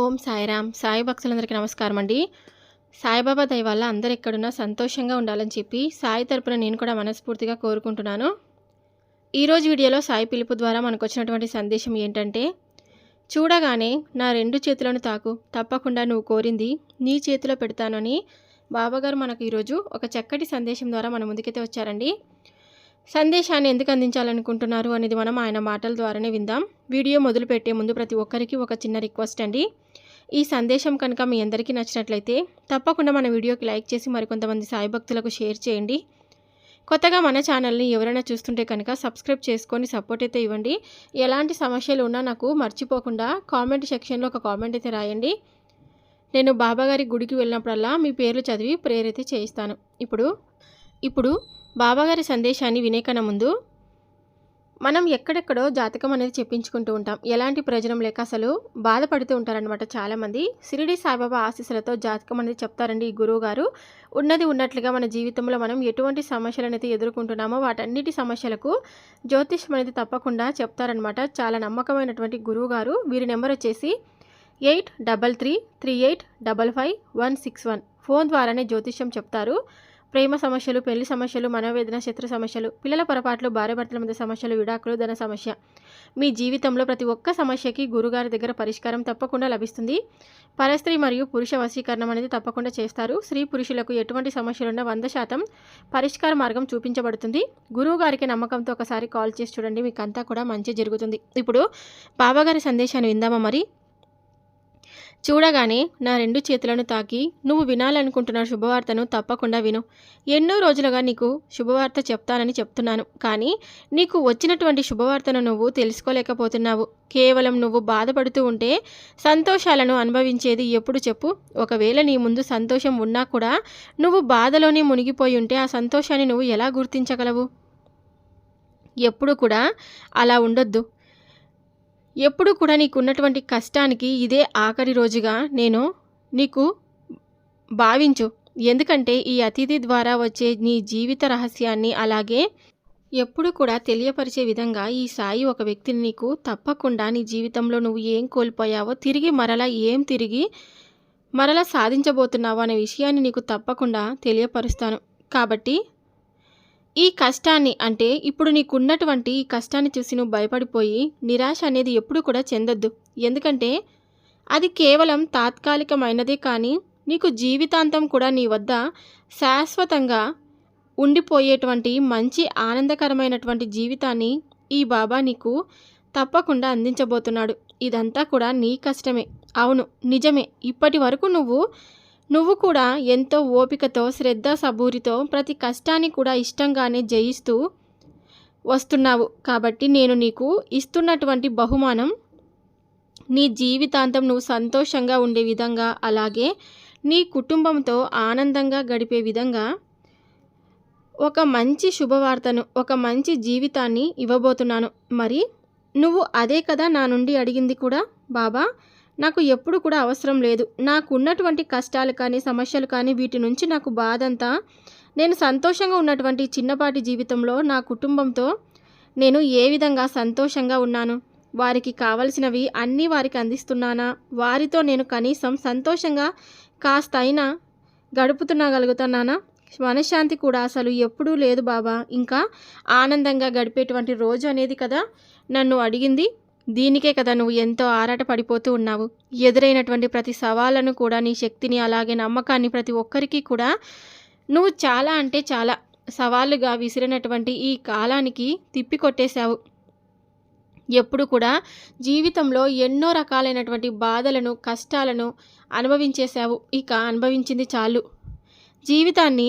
ఓం సాయిరామ్. సాయి భక్తులందరికీ నమస్కారం అండి. సాయిబాబా దయ వల్ల అందరు ఎక్కడున్నా సంతోషంగా ఉండాలని చెప్పి సాయి తరపున నేను కూడా మనస్ఫూర్తిగా కోరుకుంటున్నాను. ఈరోజు వీడియోలో సాయి పిలుపు ద్వారా మనకు వచ్చినటువంటి సందేశం ఏంటంటే చూడగానే నా రెండు చేతులను తాకు తప్పకుండా నువ్వు కోరింది నీ చేతిలో పెడతానని బాబాగారు మనకు ఈరోజు ఒక చక్కటి సందేశం ద్వారా మన ముందుకైతే వచ్చారండి. సందేశాన్ని ఎందుకు అందించాలనుకుంటున్నారు అనేది మనం ఆయన మాటల ద్వారానే విందాం. వీడియో మొదలుపెట్టే ముందు ప్రతి ఒక్కరికి ఒక చిన్న రిక్వెస్ట్ అండి. ఈ సందేశం కనుక మీ అందరికీ నచ్చినట్లయితే తప్పకుండా మన వీడియోకి లైక్ చేసి మరికొంతమంది సాయి భక్తులకు షేర్ చేయండి. కొత్తగా మన ఛానల్ని ఎవరైనా చూస్తుంటే కనుక సబ్స్క్రైబ్ చేసుకొని సపోర్ట్ అయితే ఇవ్వండి. ఎలాంటి సమస్యలు ఉన్నా నాకు మర్చిపోకుండా కామెంట్ సెక్షన్లో ఒక కామెంట్ అయితే రాయండి. నేను బాబాగారి గుడికి వెళ్ళినప్పుడల్లా మీ పేర్లు చదివి ప్రేరైతే చేయిస్తాను. ఇప్పుడు ఇప్పుడు బాబాగారి సందేశాన్ని వినేకన ముందు మనం ఎక్కడెక్కడో జాతకం అనేది చెప్పించుకుంటూ ఉంటాం. ఎలాంటి ప్రయోజనం లేక అసలు బాధపడుతూ ఉంటారనమాట చాలామంది. సిరిడి సాయిబాబా ఆశీస్సులతో జాతకం అనేది చెప్తారండి ఈ గురువు గారు. ఉన్నది ఉన్నట్లుగా మన జీవితంలో మనం ఎటువంటి సమస్యలు అనేది ఎదుర్కొంటున్నామో వాటన్నిటి సమస్యలకు జ్యోతిష్యం అనేది తప్పకుండా చెప్తారనమాట చాలా నమ్మకమైనటువంటి గురువు గారు. వీరి నెంబర్ వచ్చేసి eight double three three eight double five one six one. Phone ద్వారానే జ్యోతిష్యం చెప్తారు. ప్రేమ సమస్యలు పెళ్ళి సమస్యలు మనోవేదన శత్రు సమస్యలు పిల్లల పొరపాట్లు భార్యాభర్తల మధ్య సమస్యలు విడాకులు ధన సమస్య. మీ జీవితంలో ప్రతి ఒక్క సమస్యకి గురుగారి దగ్గర పరిష్కారం తప్పకుండా లభిస్తుంది. పరస్త్రీ మరియు పురుష వశీకరణం అనేది తప్పకుండా చేస్తారు. స్త్రీ పురుషులకు ఎటువంటి సమస్యలున్నా వంద శాతం పరిష్కార మార్గం చూపించబడుతుంది. గురువు గారికి నమ్మకంతో ఒకసారి కాల్ చేసి చూడండి. మీకు అంతా కూడా మంచి జరుగుతుంది. ఇప్పుడు బాబాగారి సందేశాన్ని విందామా మరి? చూడగానే నా రెండు చేతులను తాకి నువ్వు వినాలనుకుంటున్న శుభవార్తను తప్పకుండా విను. ఎన్నో రోజులుగా నీకు శుభవార్త చెప్తానని చెప్తున్నాను. కానీ నీకు వచ్చినటువంటి శుభవార్తను నువ్వు తెలుసుకోలేకపోతున్నావు. కేవలం నువ్వు బాధపడుతూ ఉంటే సంతోషాలను అనుభవించేది ఎప్పుడు చెప్పు. ఒకవేళ నీ ముందు సంతోషం ఉన్నా కూడా నువ్వు బాధలోనే మునిగిపోయి ఉంటే ఆ సంతోషాన్ని నువ్వు ఎలా గుర్తించగలవు? ఎప్పుడు కూడా అలా ఉండొద్దు. ఎప్పుడు కూడా నీకున్నటువంటి కష్టానికి ఇదే ఆఖరి రోజుగా నేను నీకు భావించు. ఎందుకంటే ఈ అతిథి ద్వారా వచ్చే నీ జీవిత రహస్యాన్ని అలాగే ఎప్పుడు కూడా తెలియపరిచే విధంగా ఈ సాయి ఒక వ్యక్తిని నీకు తప్పకుండా నీ జీవితంలో నువ్వు ఏం కోల్పోయావో తిరిగి మరలా ఏం తిరిగి మరలా సాధించబోతున్నావు అనే విషయాన్ని నీకు తప్పకుండా తెలియపరుస్తాను. కాబట్టి ఈ కష్టాన్ని అంటే ఇప్పుడు నీకున్నటువంటి ఈ కష్టాన్ని చూసి నువ్వు భయపడిపోయి నిరాశ అనేది ఎప్పుడు కూడా చెందొద్దు. ఎందుకంటే అది కేవలం తాత్కాలికమైనదే కానీ నీకు జీవితాంతం కూడా నీ వద్ద శాశ్వతంగా ఉండిపోయేటువంటి మంచి ఆనందకరమైనటువంటి జీవితాన్ని ఈ బాబా నీకు తప్పకుండా అందించబోతున్నాడు. ఇదంతా కూడా నీ కష్టమే. అవును నిజమే. ఇప్పటి వరకు నువ్వు నువ్వు కూడా ఎంతో ఓపికతో శ్రద్ధ సబూరితో ప్రతి కష్టాన్ని కూడా ఇష్టంగానే జయిస్తూ వస్తున్నావు. కాబట్టి నేను నీకు ఇస్తున్నటువంటి బహుమానం నీ జీవితాంతం నువ్వు సంతోషంగా ఉండే విధంగా అలాగే నీ కుటుంబంతో ఆనందంగా గడిపే విధంగా ఒక మంచి శుభవార్తను ఒక మంచి జీవితాన్ని ఇవ్వబోతున్నాను. మరి నువ్వు అదే కదా నా నుండి అడిగింది కూడా? బాబా నాకు ఎప్పుడు కూడా అవసరం లేదు. నాకు ఉన్నటువంటి కష్టాలు కానీ సమస్యలు కానీ వీటి నుంచి నాకు బాధంతా నేను సంతోషంగా ఉన్నటువంటి చిన్నపాటి జీవితంలో నా కుటుంబంతో నేను ఏ విధంగా సంతోషంగా ఉన్నాను? వారికి కావలసినవి అన్నీ వారికి అందిస్తున్నానా? వారితో నేను కనీసం సంతోషంగా కాస్త అయినా గడుపుతున్నగలుగుతున్నానా మనశ్శాంతి కూడా అసలు ఎప్పుడూ లేదు బాబా. ఇంకా ఆనందంగా గడిపేటువంటి రోజు అనేది కదా నన్ను అడిగింది. దీనికే కదా నువ్వు ఎంతో ఆరాట పడిపోతూ ఉన్నావు. ఎదురైనటువంటి ప్రతి సవాళ్ళను కూడా నీ శక్తిని అలాగే నమ్మకాన్ని ప్రతి ఒక్కరికి కూడా నువ్వు చాలా అంటే చాలా సవాళ్ళుగా విసిరినటువంటి ఈ కాలానికి తిప్పికొట్టేశావు. ఎప్పుడు కూడా జీవితంలో ఎన్నో రకాలైనటువంటి బాధలను కష్టాలను అనుభవించేశావు. ఇక అనుభవించింది చాలు. జీవితాన్ని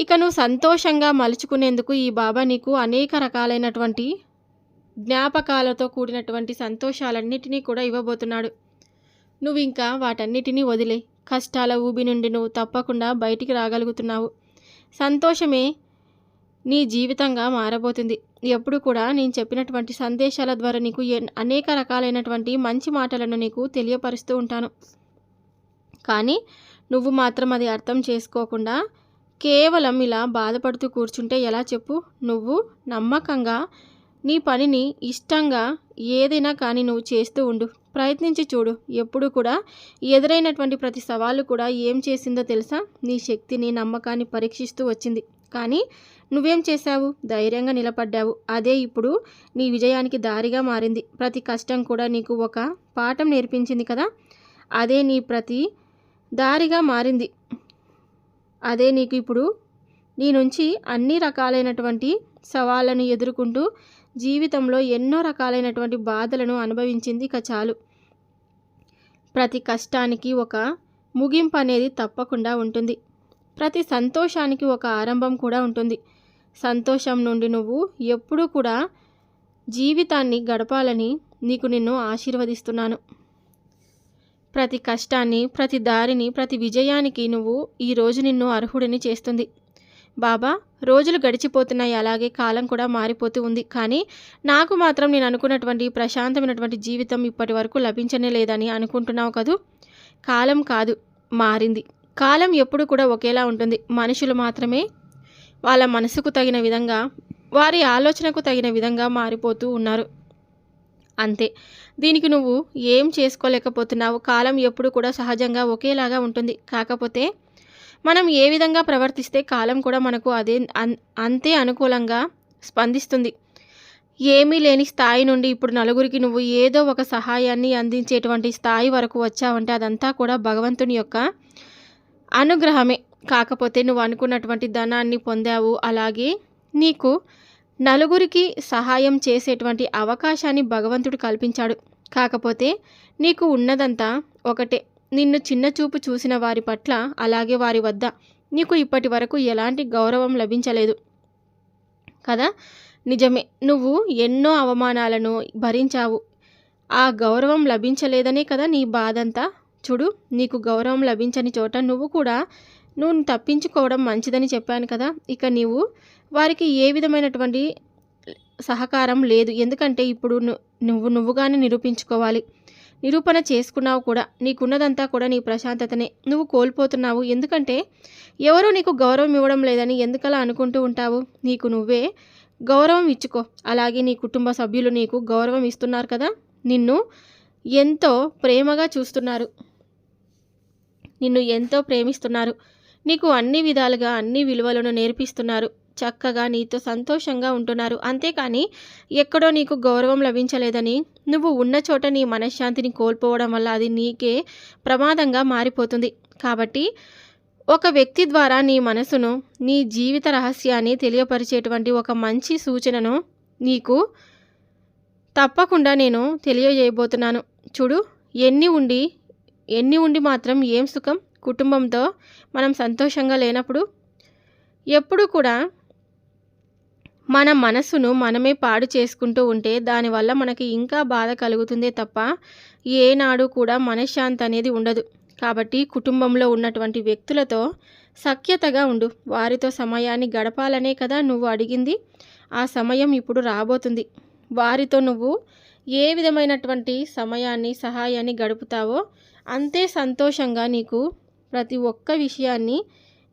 ఇక నువ్వు సంతోషంగా మలుచుకునేందుకు ఈ బాబా నీకు అనేక రకాలైనటువంటి జ్ఞాపకాలతో కూడినటువంటి సంతోషాలన్నిటినీ కూడా ఇవ్వబోతున్నాడు. నువ్వు ఇంకా వాటన్నిటినీ వదిలే. కష్టాల ఊబి నుండి నువ్వు తప్పకుండా బయటికి రాగలుగుతున్నావు. సంతోషమే నీ జీవితంగా మారబోతుంది. ఎప్పుడు కూడా నేను చెప్పినటువంటి సందేశాల ద్వారా నీకు అనేక రకాలైనటువంటి మంచి మాటలను నీకు తెలియపరుస్తూ ఉంటాను. కానీ నువ్వు మాత్రం అది అర్థం చేసుకోకుండా కేవలం ఇలా బాధపడుతూ కూర్చుంటే ఎలా చెప్పు? నువ్వు నమ్మకంగా నీ పనిని ఇష్టంగా ఏదైనా కానీ నువ్వు చేస్తూ ఉండు. ప్రయత్నించి చూడు. ఎప్పుడు కూడా ఎదురైనటువంటి ప్రతి సవాలు కూడా ఏం చేసిందో తెలుసా? నీ శక్తిని నమ్మకాన్ని పరీక్షిస్తూ వచ్చింది. కానీ నువ్వేం చేశావు? ధైర్యంగా నిలబడ్డావు. అదే ఇప్పుడు నీ విజయానికి దారిగా మారింది. ప్రతి కష్టం కూడా నీకు ఒక పాఠం నేర్పించింది కదా? అదే నీ ప్రతి దారిగా మారింది. అదే నీకు ఇప్పుడు నీ నుంచి అన్ని రకాలైనటువంటి సవాళ్ళను ఎదుర్కొంటూ జీవితంలో ఎన్నో రకాలైనటువంటి బాధలను అనుభవించింది ఇక చాలు. ప్రతి కష్టానికి ఒక ముగింపు అనేది తప్పకుండా ఉంటుంది. ప్రతి సంతోషానికి ఒక ఆరంభం కూడా ఉంటుంది. సంతోషం నుండి నువ్వు ఎప్పుడూ కూడా జీవితాన్ని గడపాలని నీకు నిన్ను ఆశీర్వదిస్తున్నాను. ప్రతి కష్టాన్ని ప్రతి దారిని ప్రతి విజయానికి నువ్వు ఈరోజు నిన్ను అర్హుడిని చేస్తుంది. బాబా రోజులు గడిచిపోతున్నాయి. అలాగే కాలం కూడా మారిపోతూ ఉంది. కానీ నాకు మాత్రం నేను అనుకున్నటువంటి ప్రశాంతమైనటువంటి జీవితం ఇప్పటి వరకు లభించనే లేదని అనుకుంటున్నావు కదూ? కాలం కాదు మారింది. కాలం ఎప్పుడు కూడా ఒకేలా ఉంటుంది. మనుషులు మాత్రమే వాళ్ళ మనసుకు తగిన విధంగా వారి ఆలోచనకు తగిన విధంగా మారిపోతూ ఉన్నారు. అంతే. దీనికి నువ్వు ఏం చేసుకోలేకపోతున్నావు? కాలం ఎప్పుడు కూడా సహజంగా ఒకేలాగా ఉంటుంది. కాకపోతే మనం ఏ విధంగా ప్రవర్తిస్తే కాలం కూడా మనకు అదే అంతే అనుకూలంగా స్పందిస్తుంది. ఏమీ లేని స్థాయి నుండి ఇప్పుడు నలుగురికి నువ్వు ఏదో ఒక సహాయాన్ని అందించేటువంటి స్థాయి వరకు వచ్చావంటే అదంతా కూడా భగవంతుని యొక్క అనుగ్రహమే. కాకపోతే నువ్వు అనుకున్నటువంటి ధనాన్ని పొందావు. అలాగే నీకు నలుగురికి సహాయం చేసేటువంటి అవకాశాన్ని భగవంతుడు కల్పించాడు. కాకపోతే నీకు ఉన్నదంతా ఒకటే. నిన్ను చిన్న చూపు చూసిన వారి పట్ల అలాగే వారి వద్ద నీకు ఇప్పటి వరకు ఎలాంటి గౌరవం లభించలేదు. కదా? నిజమే. నువ్వు ఎన్నో అవమానాలను భరించావు. ఆ గౌరవం లభించలేదనే కదా నీ బాధంతా? చూడు నీకు గౌరవం లభించని చోట నువ్వు కూడా నువ్వు తప్పించుకోవడం మంచిదని చెప్పాను కదా? ఇక నీవు వారికి ఏ విధమైనటువంటి సహకారం లేదు. ఎందుకంటే ఇప్పుడు నువ్వు నువ్వుగానే నిరూపించుకోవాలి. నిరూపణ చేసుకున్నావు కూడా నీకున్నదంతా కూడా నీ ప్రశాంతతనే. నువ్వు కోల్పోతున్నావు. ఎందుకంటే ఎవరూ నీకు గౌరవం ఇవ్వడం లేదని ఎందుకలా అనుకుంటూ ఉంటావు? నీకు నువ్వే గౌరవం ఇచ్చుకో. అలాగే నీ కుటుంబ సభ్యులు నీకు గౌరవం ఇస్తున్నారు కదా? నిన్ను ఎంతో ప్రేమగా చూస్తున్నారు. నిన్ను ఎంతో ప్రేమిస్తున్నారు. నీకు అన్ని విధాలుగా అన్ని విలువలను నేర్పిస్తున్నారు. చక్కగా నీతో సంతోషంగా ఉంటున్నారు. అంతేకాని ఎక్కడో నీకు గౌరవం లభించలేదని నువ్వు ఉన్న చోట నీ మనశ్శాంతిని కోల్పోవడం వల్ల అది నీకే ప్రమాదంగా మారిపోతుంది. కాబట్టి ఒక వ్యక్తి ద్వారా నీ మనసును నీ జీవిత రహస్యాన్ని తెలియపరిచేటువంటి ఒక మంచి సూచనను నీకు తప్పకుండా నేను తెలియజేయబోతున్నాను. చూడు ఎన్ని ఉండి ఎన్ని ఉండి మాత్రం ఏం సుఖం కుటుంబంతో మనం సంతోషంగా లేనప్పుడు ఎప్పుడు కూడా మన మనసును మనమే పాడు చేసుకుంటూ ఉంటే దానివల్ల మనకి ఇంకా బాధ కలుగుతుందే తప్ప ఏనాడు కూడా మనశ్శాంతి అనేది ఉండదు. కాబట్టి కుటుంబంలో ఉన్నటువంటి వ్యక్తులతో సఖ్యతగా ఉండు. వారితో సమయాన్ని గడపాలనే కదా నువ్వు అడిగింది. ఆ సమయం ఇప్పుడు రాబోతుంది. వారితో నువ్వు ఏ విధమైనటువంటి సమయాన్ని సహాయాన్ని గడుపుతావో అంతే సంతోషంగా నీకు ప్రతి ఒక్క విషయాన్ని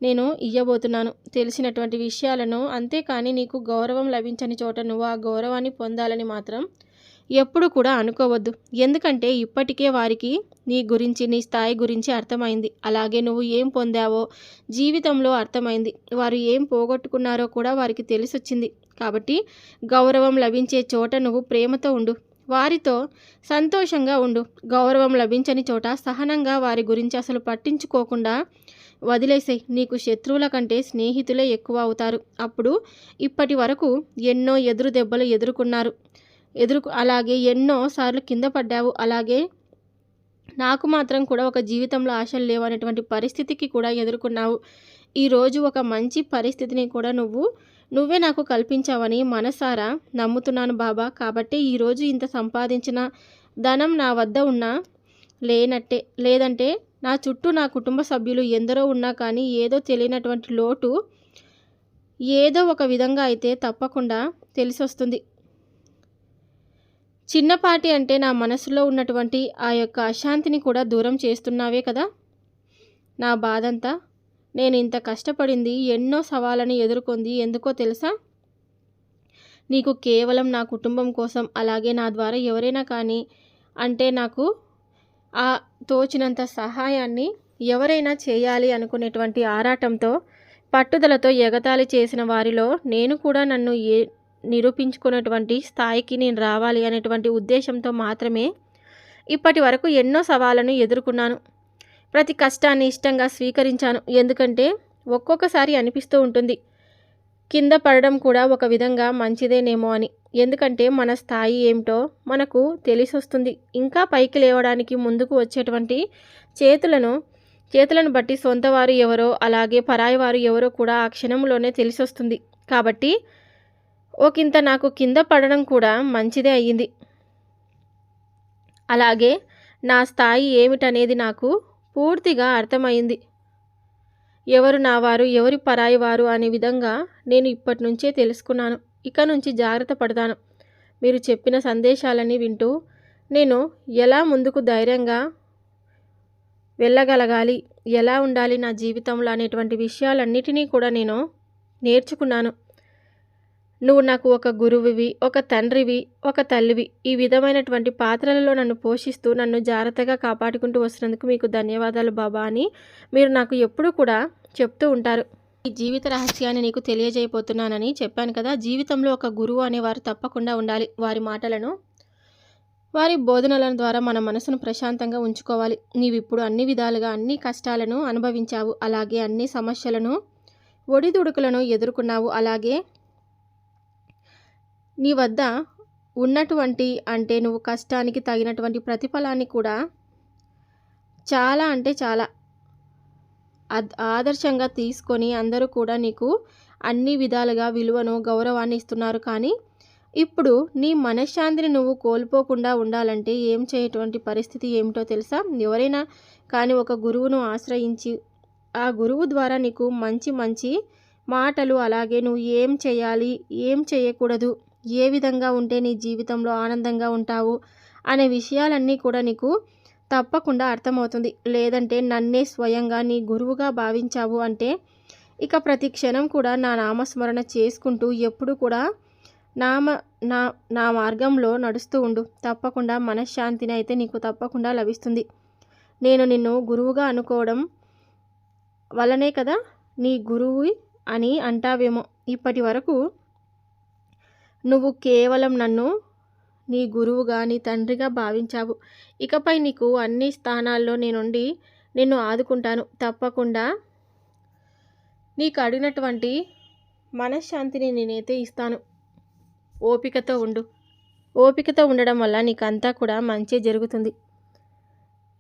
నేను ఇయ్యబోతున్నాను. తెలిసినటువంటి విషయాలను అంతేకాని నీకు గౌరవం లభించని చోట నువ్వు ఆ గౌరవాన్ని పొందాలని మాత్రం ఎప్పుడు కూడా అనుకోవద్దు. ఎందుకంటే ఇప్పటికే వారికి నీ గురించి నీ స్థాయి గురించి అర్థమైంది. అలాగే నువ్వు ఏం పొందావో జీవితంలో అర్థమైంది. వారు ఏం పోగొట్టుకున్నారో కూడా వారికి తెలిసొచ్చింది. కాబట్టి గౌరవం లభించే చోట నువ్వు ప్రేమతో ఉండు. వారితో సంతోషంగా ఉండు. గౌరవం లభించని చోట సహనంగా వారి గురించి అసలు పట్టించుకోకుండా వదిలేసేయి. నీకు శత్రువుల కంటే స్నేహితులే ఎక్కువ అవుతారు. అప్పుడు ఇప్పటి వరకు ఎన్నో ఎదురు దెబ్బలు ఎదుర్కొన్నారు. ఎదురు అలాగే ఎన్నో సార్లు కింద పడ్డావు. అలాగే నాకు మాత్రం కూడా ఒక జీవితంలో ఆశలు లేవు అనేటువంటి పరిస్థితికి కూడా ఎదుర్కొన్నావు. ఈరోజు ఒక మంచి పరిస్థితిని కూడా నువ్వు నువ్వే నాకు కల్పించావని మనసారా నమ్ముతున్నాను బాబా. కాబట్టి ఈరోజు ఇంత సంపాదించిన ధనం నా వద్ద ఉన్నా లేనట్టే లేదంటే నా చుట్టూ నా కుటుంబ సభ్యులు ఎందరో ఉన్నా కానీ ఏదో తెలియనటువంటి లోటు ఏదో ఒక విధంగా అయితే తప్పకుండా తెలిసొస్తుంది. చిన్నపాటి అంటే నా మనసులో ఉన్నటువంటి ఆ యొక్క అశాంతిని కూడా దూరం చేస్తున్నావే కదా? నా బాధంతా? నేను ఇంత కష్టపడింది ఎన్నో సవాళ్ళని ఎదుర్కొంది ఎందుకో తెలుసా? నీకు కేవలం నా కుటుంబం కోసం అలాగే నా ద్వారా ఎవరైనా కానీ అంటే నాకు ఆ తోచినంత సహాయాన్ని ఎవరైనా చేయాలి అనుకునేటువంటి ఆరాటంతో పట్టుదలతో ఎగతాళి చేసిన వారిలో నేను కూడా నన్ను ఏ నిరూపించుకున్నటువంటి స్థాయికి నేను రావాలి అనేటువంటి ఉద్దేశంతో మాత్రమే ఇప్పటి వరకు ఎన్నో సవాళ్ళను ఎదుర్కొన్నాను. ప్రతి కష్టాన్ని ఇష్టంగా స్వీకరించాను. ఎందుకంటే ఒక్కొక్కసారి అనిపిస్తూ ఉంటుంది కింద పడడం కూడా ఒక విధంగా మంచిదేనేమో అని. ఎందుకంటే మన స్థాయి ఏమిటో మనకు తెలిసొస్తుంది. ఇంకా పైకి లేవడానికి ముందుకు వచ్చేటువంటి చేతులను చేతులను బట్టి సొంతవారు ఎవరో అలాగే పరాయి వారు ఎవరో కూడా ఆ క్షణంలోనే తెలిసొస్తుంది. కాబట్టి ఒకంత నాకు కింద పడడం కూడా మంచిదే అయ్యింది. అలాగే నా స్థాయి ఏమిటనేది నాకు పూర్తిగా అర్థమైంది ఎవరు నా వారు ఎవరి పరాయి వారు అనే విధంగా నేను ఇప్పటి నుంచే తెలుసుకున్నాను. ఇక నుంచి జాగ్రత్త పడతాను. మీరు చెప్పిన సందేశాలని వింటూ నేను ఎలా ముందుకు ధైర్యంగా వెళ్ళగలగాలి ఎలా ఉండాలి నా జీవితంలో అనేటువంటి విషయాలన్నిటినీ కూడా నేను నేర్చుకున్నాను. నువ్వు నాకు ఒక గురువువి ఒక తండ్రివి ఒక తల్లివి. ఈ విధమైనటువంటి పాత్రలలో నన్ను పోషిస్తూ నన్ను జాగ్రత్తగా కాపాడుకుంటూ వస్తున్నందుకు మీకు ధన్యవాదాలు బాబా అని మీరు నాకు ఎప్పుడూ కూడా చెప్తూ ఉంటారు. ఈ జీవిత రహస్యాన్ని నీకు తెలియజేయబోతున్నానని చెప్పాను కదా. జీవితంలో ఒక గురువు అనేవారు తప్పకుండా ఉండాలి. వారి మాటలను వారి బోధనల ద్వారా మన మనసును ప్రశాంతంగా ఉంచుకోవాలి. నీవు ఇప్పుడు అన్ని విధాలుగా అన్ని కష్టాలను అనుభవించావు. అలాగే అన్ని సమస్యలను ఒడిదుడుకులను ఎదుర్కొన్నావు. అలాగే నీ వద్ద ఉన్నటువంటి అంటే నువ్వు కష్టానికి తగినటువంటి ప్రతిఫలాన్ని కూడా చాలా అంటే చాలా ఆదర్శంగా తీసుకొని అందరూ కూడా నీకు అన్ని విధాలుగా విలువను గౌరవాన్ని ఇస్తున్నారు. కానీ ఇప్పుడు నీ మనశ్శాంతిని నువ్వు కోల్పోకుండా ఉండాలంటే ఏం చేయటువంటి పరిస్థితి ఏమిటో తెలుసా? ఎవరైనా కానీ ఒక గురువును ఆశ్రయించి ఆ గురువు ద్వారా నీకు మంచి మంచి మాటలు అలాగే నువ్వు ఏం చేయాలి ఏం చేయకూడదు ఏ విధంగా ఉంటే నీ జీవితంలో ఆనందంగా ఉంటావు అనే విషయాలన్నీ కూడా నీకు తప్పకుండా అర్థమవుతుంది. లేదంటే నన్నే స్వయంగా నీ గురువుగా భావించావు అంటే ఇక ప్రతి క్షణం కూడా నా నామస్మరణ చేసుకుంటూ ఎప్పుడు కూడా నామ నా నా మార్గంలో నడుస్తూ ఉండు. తప్పకుండా మనశ్శాంతిని అయితే నీకు తప్పకుండా లభిస్తుంది. నేను నిన్ను గురువుగా అనుకోవడం వల్లనే కదా నీ గురువు అని అంటావేమో. ఇప్పటి వరకు నువ్వు కేవలం నన్ను నీ గురువుగా నీ తండ్రిగా భావించావు. ఇకపై నీకు అన్ని స్థానాల్లో నేనుండి నిన్ను ఆదుకుంటాను. తప్పకుండా నీకు అడిగినటువంటి మనశ్శాంతిని నేనైతే ఇస్తాను. ఓపికతో ఉండు. ఓపికతో ఉండడం వల్ల నీకంతా కూడా మంచి జరుగుతుంది.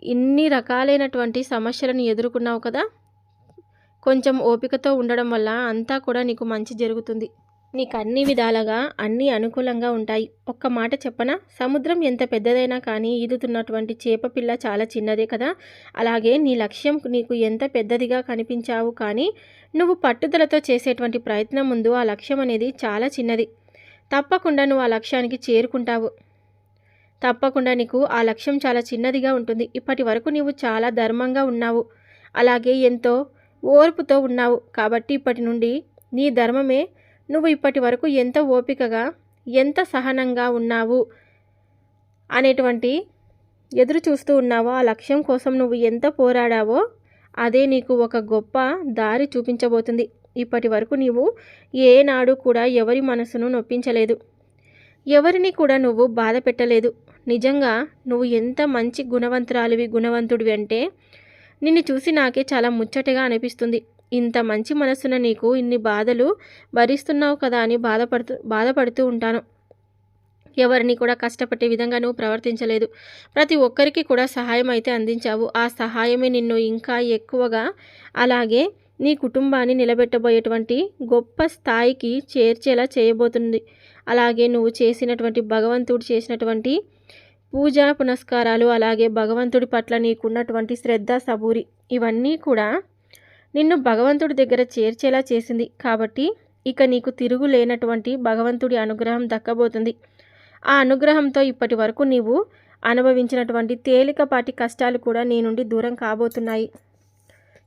ఇన్ని రకాలైనటువంటి సమస్యలను ఎదుర్కొన్నావు కదా? కొంచెం ఓపికతో ఉండడం వల్ల అంతా కూడా నీకు మంచి జరుగుతుంది. నీకు అన్ని విధాలుగా అన్నీ అనుకూలంగా ఉంటాయి. ఒక్క మాట చెప్పనా? సముద్రం ఎంత పెద్దదైనా కానీ ఈదుతున్నటువంటి చేపపిల్ల చాలా చిన్నదే కదా? అలాగే నీ లక్ష్యం నీకు ఎంత పెద్దదిగా కనిపించావు కానీ నువ్వు పట్టుదలతో చేసేటువంటి ప్రయత్నం ముందు ఆ లక్ష్యం అనేది చాలా చిన్నది. తప్పకుండా నువ్వు ఆ లక్ష్యానికి చేరుకుంటావు. తప్పకుండా నీకు ఆ లక్ష్యం చాలా చిన్నదిగా ఉంటుంది. ఇప్పటి వరకు నీవు చాలా ధర్మంగా ఉన్నావు. అలాగే ఎంతో ఓర్పుతో ఉన్నావు. కాబట్టి ఇప్పటి నుండి నీ ధర్మమే నువ్వు ఇప్పటి వరకు ఎంత ఓపికగా ఎంత సహనంగా ఉన్నావు అనేటువంటి ఎదురు చూస్తూ ఉన్నావో? ఆ లక్ష్యం కోసం నువ్వు ఎంత పోరాడావో అదే నీకు ఒక గొప్ప దారి చూపించబోతుంది. ఇప్పటి వరకు నీవు ఏనాడు కూడా ఎవరి మనసును నొప్పించలేదు. ఎవరిని కూడా నువ్వు బాధ పెట్టలేదు. నిజంగా నువ్వు ఎంత మంచి గుణవంతురాలివి గుణవంతుడివి అంటే నిన్ను చూసి నాకే చాలా ముచ్చటగా అనిపిస్తుంది. ఇంత మంచి మనసున నీకు ఇన్ని బాధలు భరిస్తున్నావు కదా అని బాధపడుతూ బాధపడుతూ ఉంటాను. ఎవరిని కూడా కష్టపడే విధంగా నువ్వు ప్రవర్తించలేదు. ప్రతి ఒక్కరికి కూడా సహాయం అయితే అందించావు. ఆ సహాయమే నిన్ను ఇంకా ఎక్కువగా అలాగే నీ కుటుంబాన్ని నిలబెట్టబోయేటువంటి గొప్ప స్థాయికి చేర్చేలా చేయబోతుంది. అలాగే నువ్వు చేసినటువంటి భగవంతుడు చేసినటువంటి పూజా పునస్కారాలు అలాగే భగవంతుడి పట్ల నీకున్నటువంటి శ్రద్ధ సబూరి ఇవన్నీ కూడా నిన్ను భగవంతుడి దగ్గర చేర్చేలా చేసింది. కాబట్టి ఇక నీకు తిరుగు లేనటువంటి భగవంతుడి అనుగ్రహం దక్కబోతుంది. ఆ అనుగ్రహంతో ఇప్పటి వరకు నీవు అనుభవించినటువంటి తేలికపాటి కష్టాలు కూడా నీ నుండి దూరం కాబోతున్నాయి.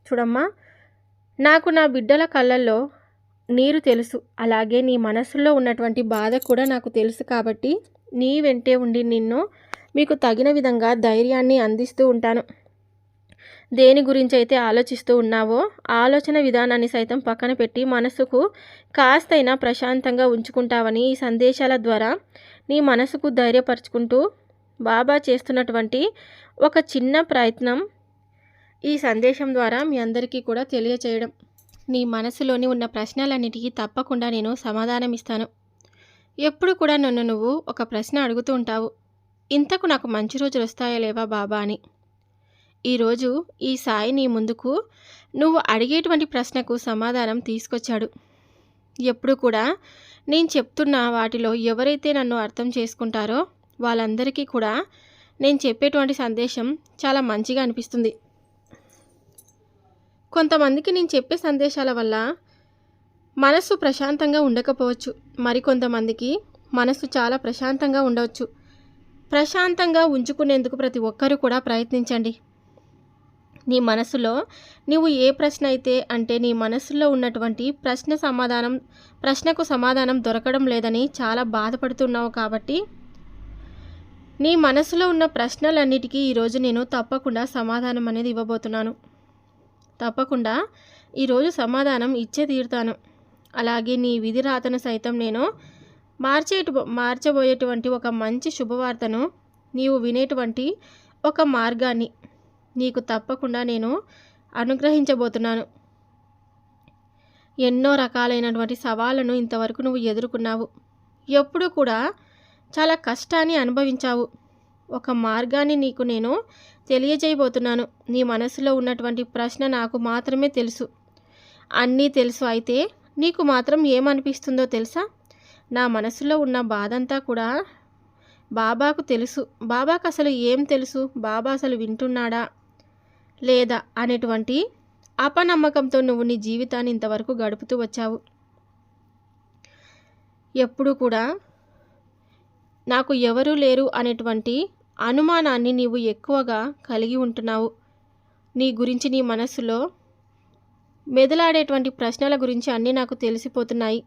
చూడమ్మా నాకు నా బిడ్డల కళ్ళల్లో నీరు తెలుసు. అలాగే నీ మనసులో ఉన్నటువంటి బాధ కూడా నాకు తెలుసు కాబట్టి నీ వెంటే ఉండి నిన్ను మీకు తగిన విధంగా ధైర్యాన్ని అందిస్తూ ఉంటాను. దేని గురించి అయితే ఆలోచిస్తూ ఉన్నావో ఆలోచన విధానాన్ని సైతం పక్కన పెట్టి మనసుకు కాస్తైనా ప్రశాంతంగా ఉంచుకుంటావని ఈ సందేశాల ద్వారా నీ మనసుకు ధైర్యపరుచుకుంటూ బాబా చేస్తున్నటువంటి ఒక చిన్న ప్రయత్నం ఈ సందేశం ద్వారా మీ అందరికీ కూడా తెలియచేయడం. నీ మనసులోని ఉన్న ప్రశ్నలన్నిటికీ తప్పకుండా నేను సమాధానం ఇస్తాను. ఎప్పుడు కూడా నన్ను నువ్వు ఒక ప్రశ్న అడుగుతూ ఉంటావు. ఇంతకు నాకు మంచి రోజులు వస్తాయా లేవా బాబా అని. ఈరోజు ఈ సాయి నీ ముందుకు నువ్వు అడిగేటువంటి ప్రశ్నకు సమాధానం తీసుకొచ్చాడు. ఎప్పుడు కూడా నేను చెప్తున్న వాటిలో ఎవరైతే నన్ను అర్థం చేసుకుంటారో వాళ్ళందరికీ కూడా నేను చెప్పేటువంటి సందేశం చాలా మంచిగా అనిపిస్తుంది. కొంతమందికి నేను చెప్పే సందేశాల వల్ల మనస్సు ప్రశాంతంగా ఉండకపోవచ్చు. మరికొంతమందికి మనస్సు చాలా ప్రశాంతంగా ఉండవచ్చు. ప్రశాంతంగా ఉంచుకునేందుకు ప్రతి ఒక్కరూ కూడా ప్రయత్నించండి. నీ మనసులో నీవు ఏ ప్రశ్న అయితే అంటే నీ మనసులో ఉన్నటువంటి ప్రశ్న సమాధానం ప్రశ్నకు సమాధానం దొరకడం లేదని చాలా బాధపడుతున్నావు కాబట్టి నీ మనసులో ఉన్న ప్రశ్నలన్నిటికీ ఈరోజు నేను తప్పకుండా సమాధానం అనేది ఇవ్వబోతున్నాను. తప్పకుండా ఈరోజు సమాధానం ఇచ్చే తీరుతాను. అలాగే నీ విధి రాతను సైతం నేను మార్చేటు మార్చబోయేటువంటి ఒక మంచి శుభవార్తను నీవు వినేటువంటి ఒక మార్గాన్ని నీకు తప్పకుండా నేను అనుగ్రహించబోతున్నాను. ఎన్నో రకాలైనటువంటి సవాళ్ళను ఇంతవరకు నువ్వు ఎదుర్కొన్నావు. ఎప్పుడూ కూడా చాలా కష్టాన్ని అనుభవించావు. ఒక మార్గాన్ని నీకు నేను తెలియజేయబోతున్నాను. నీ మనసులో ఉన్నటువంటి ప్రశ్న నాకు మాత్రమే తెలుసు. అన్నీ తెలుసు అయితే నీకు మాత్రం ఏమనిపిస్తుందో తెలుసా? నా మనసులో ఉన్న బాధంతా కూడా బాబాకు తెలుసు. బాబాకు అసలు ఏం తెలుసు? బాబా అసలు వింటున్నాడా? లేదా అనేటువంటి అపనమ్మకంతో నువ్వు నీ జీవితాన్ని ఇంతవరకు గడుపుతూ వచ్చావు. ఎప్పుడు కూడా నాకు ఎవరూ లేరు అనేటువంటి అనుమానాన్ని నీవు ఎక్కువగా కలిగి ఉంటున్నావు. నీ గురించి నీ మనస్సులో మెదలాడేటువంటి ప్రశ్నల గురించి అన్నీ నాకు తెలిసిపోతున్నాయి.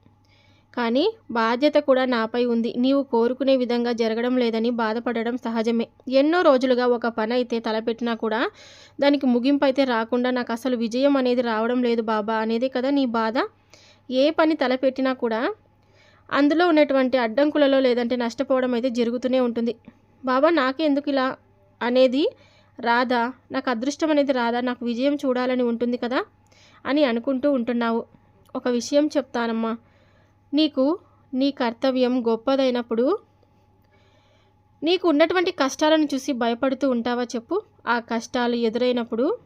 కానీ బాధ్యత కూడా నాపై ఉంది. నీవు కోరుకునే విధంగా జరగడం లేదని బాధపడడం సహజమే. ఎన్నో రోజులుగా ఒక పని అయితే తలపెట్టినా కూడా దానికి ముగింపు అయితే రాకుండా నాకు అసలు విజయం అనేది రావడం లేదు బాబా అనేది కదా నీ బాధ? ఏ పని తలపెట్టినా కూడా అందులో ఉన్నటువంటి అడ్డంకులలో లేదంటే నష్టపోవడం అయితే జరుగుతూనే ఉంటుంది. బాబా నాకే ఎందుకు ఇలా అనేది రాదా? నాకు అదృష్టం అనేది రాదా? నాకు విజయం చూడాలని ఉంటుంది కదా అని అనుకుంటూ ఉంటున్నావు. ఒక విషయం చెప్తానమ్మా. నీకు నీ కర్తవ్యం గొప్పదైనప్పుడు నీకు ఉన్నటువంటి కష్టాలను చూసి భయపడుతూ ఉంటావా చెప్పు? ఆ కష్టాలు ఎదురైనప్పుడు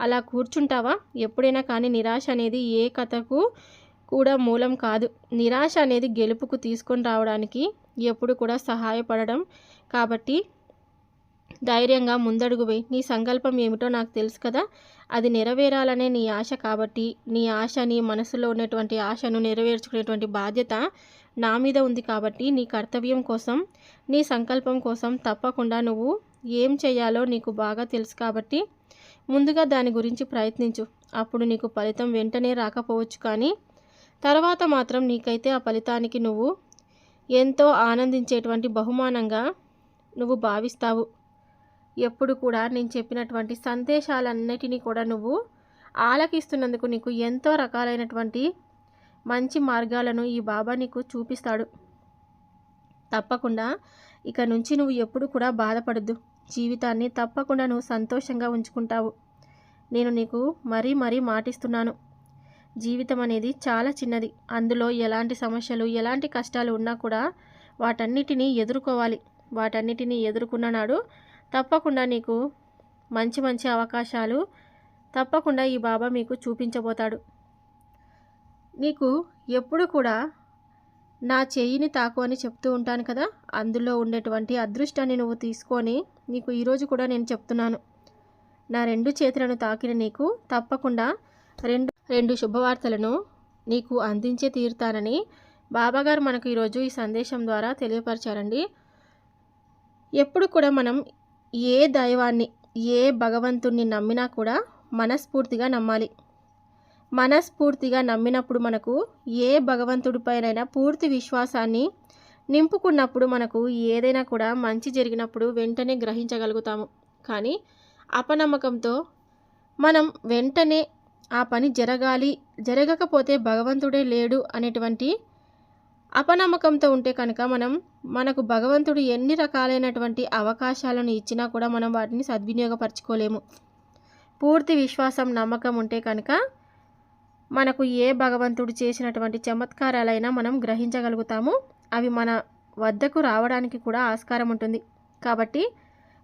అలా కూర్చుంటావా? ఎప్పుడైనా కానీ నిరాశ అనేది ఏ కథకు కూడా మూలం కాదు. నిరాశ అనేది గెలుపుకు తీసుకొని రావడానికి ఎప్పుడు కూడా సహాయపడడం కాబట్టి ధైర్యంగా ముందడుగు వేయి. నీ సంకల్పం ఏమిటో నాకు తెలుసు కదా. అది నెరవేరాలనే నీ ఆశ కాబట్టి నీ ఆశ నీ మనసులో ఉన్నటువంటి ఆశను నెరవేర్చుకునేటువంటి బాధ్యత నా మీద ఉంది కాబట్టి నీ కర్తవ్యం కోసం నీ సంకల్పం కోసం తప్పకుండా నువ్వు ఏం చేయాలో నీకు బాగా తెలుసు కాబట్టి ముందుగా దాని గురించి ప్రయత్నించు. అప్పుడు నీకు ఫలితం వెంటనే రాకపోవచ్చు కానీ తర్వాత మాత్రం నీకైతే ఆ ఫలితానికి నువ్వు ఎంతో ఆనందించేటువంటి బహుమానంగా నువ్వు భావిస్తావు. ఎప్పుడు కూడా నేను చెప్పినటువంటి సందేశాలన్నిటినీ కూడా నువ్వు ఆలకిస్తున్నందుకు నీకు ఎంతో రకాలైనటువంటి మంచి మార్గాలను ఈ బాబా నీకు చూపిస్తాడు. తప్పకుండా ఇక నుంచి నువ్వు ఎప్పుడు కూడా బాధపడద్దు. జీవితాన్ని తప్పకుండా నువ్వు సంతోషంగా ఉంచుకుంటావు. నేను నీకు మరీ మరీ మాటిస్తున్నాను. జీవితం అనేది చాలా చిన్నది. అందులో ఎలాంటి సమస్యలు ఎలాంటి కష్టాలు ఉన్నా కూడా వాటన్నిటినీ ఎదుర్కోవాలి. వాటన్నిటినీ ఎదుర్కొన్న నాడు తప్పకుండా నీకు మంచి మంచి అవకాశాలు. తప్పకుండా ఈ బాబా మీకు చూపించబోతాడు. నీకు ఎప్పుడు కూడా నా చెయ్యిని తాకు అని చెప్తూ ఉంటాను కదా? అందులో ఉండేటువంటి అదృష్టాన్ని నువ్వు తీసుకొని నీకు ఈరోజు కూడా నేను చెప్తున్నాను. నా రెండు చేతులను తాకిన నీకు తప్పకుండా రెండు రెండు శుభవార్తలను నీకు అందించే తీరుతానని బాబాగారు మనకు ఈరోజు ఈ సందేశం ద్వారా తెలియపరిచారండి. ఎప్పుడు కూడా మనం ఏ దైవాన్ని ఏ భగవంతుణ్ణి నమ్మినా కూడా మనస్ఫూర్తిగా నమ్మాలి. మనస్ఫూర్తిగా నమ్మినప్పుడు మనకు ఏ భగవంతుడిపైనైనా పూర్తి విశ్వాసాన్ని నింపుకున్నప్పుడు మనకు ఏదైనా కూడా మంచి జరిగినప్పుడు వెంటనే గ్రహించగలుగుతాము. కానీ అపనమ్మకంతో మనం వెంటనే ఆ పని జరగాలి జరగకపోతే భగవంతుడే లేడు అనేటువంటి అపనమ్మకంతో ఉంటే కనుక మనం మనకు భగవంతుడు ఎన్ని రకాలైనటువంటి అవకాశాలను ఇచ్చినా కూడా మనం వాటిని సద్వినియోగపరచుకోలేము. పూర్తి విశ్వాసం నమ్మకం ఉంటే కనుక మనకు ఏ భగవంతుడు చేసినటువంటి చమత్కారాలైనా మనం గ్రహించగలుగుతాము. అవి మన వద్దకు రావడానికి కూడా ఆస్కారం ఉంటుంది. కాబట్టి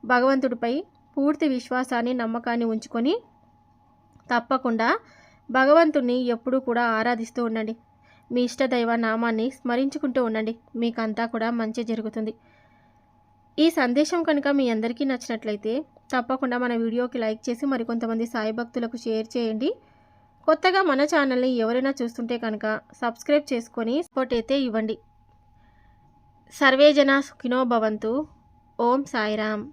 భగవంతుడిపై పూర్తి విశ్వాసాన్ని నమ్మకాన్ని ఉంచుకొని తప్పకుండా భగవంతుణ్ణి ఎప్పుడూ కూడా ఆరాధిస్తూ ఉండండి. మీ ఇష్టదైవ నామాన్ని స్మరించుకుంటూ ఉండండి. మీకంతా కూడా మంచి జరుగుతుంది. ఈ సందేశం కనుక మీ అందరికీ నచ్చినట్లయితే తప్పకుండా మన వీడియోకి లైక్ చేసి మరికొంతమంది సాయి భక్తులకు షేర్ చేయండి. కొత్తగా మన ఛానల్ని ఎవరైనా చూస్తుంటే కనుక సబ్స్క్రైబ్ చేసుకొని సపోర్ట్ అయితే ఇవ్వండి. సర్వేజన సుఖినో భవంతు. ఓం సాయిరామ్.